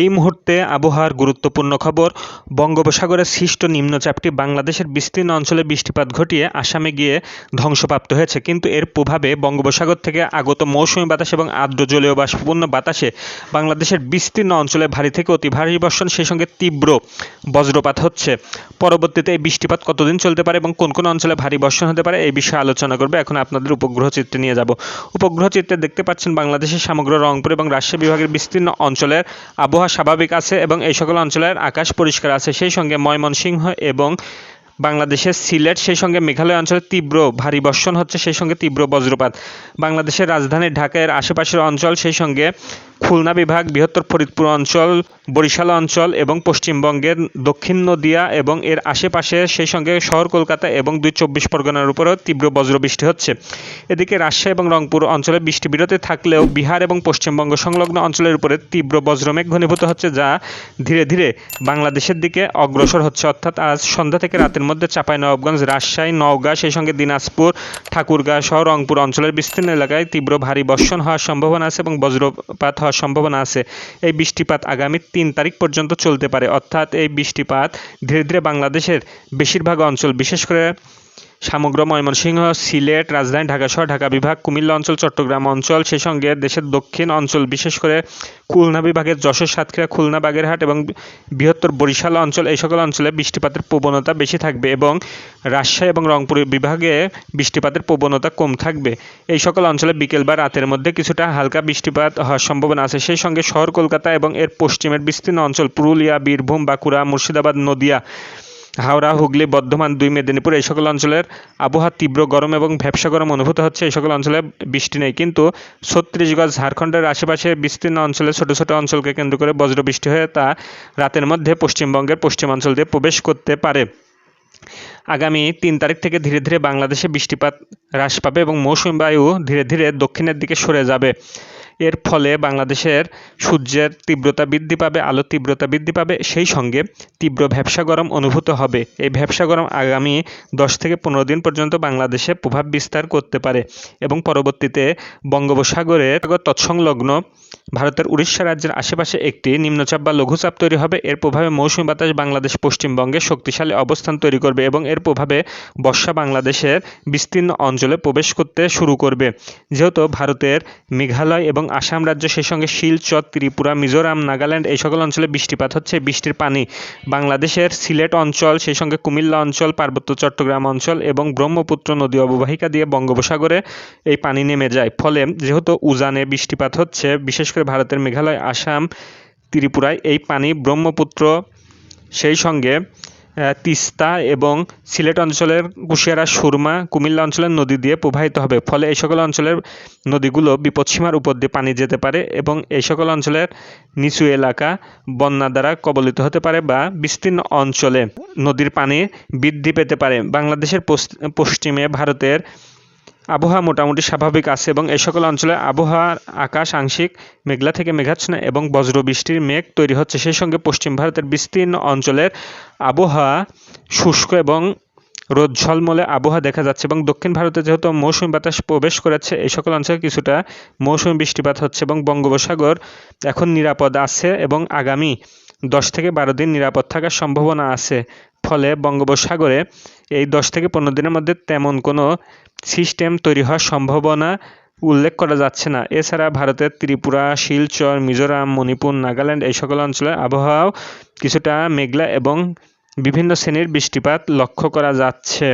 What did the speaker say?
এই মুহূর্তে আবহাওয়ার গুরুত্বপূর্ণ খবর বঙ্গোপসাগরে সৃষ্ট নিম্নচাপটি বাংলাদেশের বিস্তীর্ণ অঞ্চলে বৃষ্টিপাত ঘটিয়ে আসামে গিয়ে ধ্বংসপ্রাপ্ত হয়েছে। কিন্তু এর প্রভাবে বঙ্গোপসাগর থেকে আগত মৌসুমী বাতাস এবং আর্দ্র জলীয় বাষ্পপূর্ণ বাতাসে বাংলাদেশের বিস্তীর্ণ অঞ্চলে ভারী থেকে অতি ভারী বর্ষণ, সেই সঙ্গে তীব্র বজ্রপাত হচ্ছে। পরবর্তীতে এই বৃষ্টিপাত কতদিন চলতে পারে এবং কোন কোন অঞ্চলে ভারী বর্ষণ হতে পারে, এই বিষয়ে আলোচনা করবে এখন আপনাদের উপগ্রহ চিত্রে নিয়ে যাব। উপগ্রহ চিত্রে দেখতে পাচ্ছেন বাংলাদেশের সমগ্র রংপুর এবং রাজশাহী বিভাগের বিস্তীর্ণ অঞ্চলের আবহাওয়া স্বাভাবিক আছে এবং এই সকল অঞ্চলের আকাশ পরিষ্কার আছে। সেই সঙ্গে ময়মনসিংহ এবং বাংলাদেশের সিলেট, সেই সঙ্গে মেঘালয় অঞ্চলে তীব্র ভারী বর্ষণ হচ্ছে, সেই সঙ্গে তীব্র বজ্রপাত। বাংলাদেশের রাজধানী ঢাকার আশেপাশের অঞ্চল, সেই সঙ্গে খুলনা বিভাগ, বৃহত্তর ফরিদপুর অঞ্চল, বরিশাল অঞ্চল এবং পশ্চিমবঙ্গের দক্ষিণ নদিয়া এবং এর আশেপাশে, সেই সঙ্গে শহর কলকাতা এবং দুই চব্বিশ পরগনার উপরেও তীব্র বজ্রবৃষ্টি হচ্ছে। এদিকে রাজশাহী এবং রংপুর অঞ্চলে বৃষ্টি বিরতি থাকলেও বিহার এবং পশ্চিমবঙ্গ সংলগ্ন অঞ্চলের উপরে তীব্র বজ্রমেঘ ঘনীভূত হচ্ছে, যা ধীরে ধীরে বাংলাদেশের দিকে অগ্রসর হচ্ছে। অর্থাৎ আজ সন্ধ্যা থেকে রাতের মধ্যে চাঁপাইনবাবগঞ্জ রাজশাহী, নওগাঁ, সেই সঙ্গে দিনাজপুর, ঠাকুরগাঁ সহ রংপুর অঞ্চলের বিস্তীর্ণ এলাকায় তীব্র ভারী বর্ষণ হওয়ার সম্ভাবনা আছে এবং বজ্রপাত হওয়ার সম্ভাবনা আছে। এই বৃষ্টিপাত আগামী তিন তারিখ পর্যন্ত চলতে পারে। অর্থাৎ এই বৃষ্টিপাত ধীরে ধীরে বাংলাদেশের বেশিরভাগ অঞ্চল, বিশেষ করে সমগ্র ময়মনসিংহ, সিলেট, রাজধানী ঢাকা সহ ঢাকা বিভাগ, কুমিল্লা অঞ্চল, চট্টগ্রাম অঞ্চল সেই সঙ্গে দেশের দক্ষিণ অঞ্চল, বিশেষ করে খুলনা বিভাগের যশোর, সাতক্ষীরা, খুলনা, বাগেরহাট এবং বৃহত্তর বরিশাল অঞ্চল, এই সকল অঞ্চলে বৃষ্টিপাতের প্রবণতা বেশি থাকবে এবং রাজশাহী এবং রংপুর বিভাগে বৃষ্টিপাতের প্রবণতা কম থাকবে। এই সকল অঞ্চলে বিকেল বা রাতের মধ্যে কিছুটা হালকা বৃষ্টিপাত হওয়ার সম্ভাবনা আছে। সেই সঙ্গে শহর কলকাতা এবং এর পশ্চিমের বিস্তীর্ণ অঞ্চল, পুরুলিয়া, বীরভূম, বাঁকুড়া, মুর্শিদাবাদ, নদিয়া হাওড়া, হুগলি, বর্ধমান দুই মেদিনীপুর এই সকল অঞ্চলের আবহাওয়া তীব্র গরম এবং ভ্যাবসা গরম অনুভূত হচ্ছে এই সকল অঞ্চলে বৃষ্টি নেই। কিন্তু ছত্রিশগড় ঝাড়খণ্ডের আশেপাশে বিস্তীর্ণ অঞ্চলে ছোট ছোট অঞ্চলকে কেন্দ্র করে বজ্র বৃষ্টি হয়ে তা রাতের মধ্যে পশ্চিমবঙ্গের পশ্চিমাঞ্চল দিয়ে প্রবেশ করতে পারে। আগামী তিন তারিখ থেকে ধীরে ধীরে বাংলাদেশে বৃষ্টিপাত হ্রাস পাবে এবং মৌসুমী বায়ু ধীরে ধীরে দক্ষিণের দিকে সরে যাবে। এর ফলে বাংলাদেশের সূর্যের তীব্রতা বৃদ্ধি পাবে, আলোর তীব্রতা বৃদ্ধি পাবে, সেই সঙ্গে তীব্র ভ্যাবসা গরম অনুভূত হবে। এই ভ্যাবসা গরম আগামী দশ থেকে পনেরো দিন পর্যন্ত বাংলাদেশে প্রভাব বিস্তার করতে পারে এবং পরবর্তীতে বঙ্গোপসাগরের তৎসংলগ্ন ভারতের উড়িষ্যা রাজ্যের আশেপাশে একটি নিম্নচাপ বা লঘুচাপ তৈরি হবে। এর প্রভাবে মৌসুমী বাতাস বাংলাদেশ পশ্চিমবঙ্গে শক্তিশালী অবস্থান তৈরি করবে এবং এর প্রভাবে বর্ষা বাংলাদেশের বিস্তীর্ণ অঞ্চলে প্রবেশ করতে শুরু করবে। যেহেতু ভারতের মেঘালয় এবং আসাম রাজ্য সেই সঙ্গে শিলচর ত্রিপুরা, মিজোরাম, নাগাল্যান্ড এই সকল অঞ্চলে বৃষ্টিপাত হচ্ছে। বৃষ্টির পানি বাংলাদেশের সিলেট অঞ্চল সেই সঙ্গে কুমিল্লা অঞ্চল, পার্বত্য চট্টগ্রাম অঞ্চল এবং ব্রহ্মপুত্র নদী অববাহিকা দিয়ে বঙ্গোপসাগরে এই পানি নেমে যায়। ফলে যেহেতু উজানে বৃষ্টিপাত হচ্ছে, বিশেষ করে ভারতের মেঘালয়, আসাম, ত্রিপুরায় এই পানি ব্রহ্মপুত্র, সেই সঙ্গে তিস্তা এবং সিলেট অঞ্চলের কুশিয়ারা, সুরমা, কুমিল্লা অঞ্চলের নদী দিয়ে প্রবাহিত হবে। ফলে এই সকল অঞ্চলের নদীগুলো বিপদসীমার উপর দিয়ে পানি যেতে পারে এবং এই সকল অঞ্চলের নিচু এলাকা বন্যা দ্বারা কবলিত হতে পারে বা বিস্তীর্ণ অঞ্চলে নদীর পানি বৃদ্ধি পেতে পারে। বাংলাদেশের পশ্চিমে ভারতের আবহাওয়া মোটামুটি স্বাভাবিক আছে এবং এই সকল অঞ্চলে আবহাওয়ার আকাশ আংশিক মেঘলা থেকে মেঘাচ্ছন্ন এবং বজ্র বৃষ্টির মেঘ তৈরি হচ্ছে। সেই সঙ্গে পশ্চিম ভারতের বিস্তীর্ণ অঞ্চলের আবহাওয়া শুষ্ক এবং রোদ ঝলমলে আবহাওয়া দেখা যাচ্ছে এবং দক্ষিণ ভারতে যেহেতু মৌসুমি বাতাস প্রবেশ করেছে, এই সকল অঞ্চলে কিছুটা মৌসুমি বৃষ্টিপাত হচ্ছে এবং বঙ্গোপসাগর এখন নিরাপদ আছে এবং আগামী দশ থেকে বারো দিন নিরাপদ থাকার সম্ভাবনা আছে। ফলে বঙ্গোপসাগরে এই দশ থেকে পনেরো দিনের মধ্যে তেমন কোনো সিস্টেম তৈরি হওয়ার সম্ভাবনা উল্লেখ করা যাচ্ছে না। এছাড়া ভারতের ত্রিপুরা, শিলচর, মিজোরাম, মণিপুর, নাগাল্যান্ড এই সকল অঞ্চলের আবহাওয়াও কিছুটা মেঘলা এবং বিভিন্ন শ্রেণির বৃষ্টিপাত লক্ষ্য করা যাচ্ছে।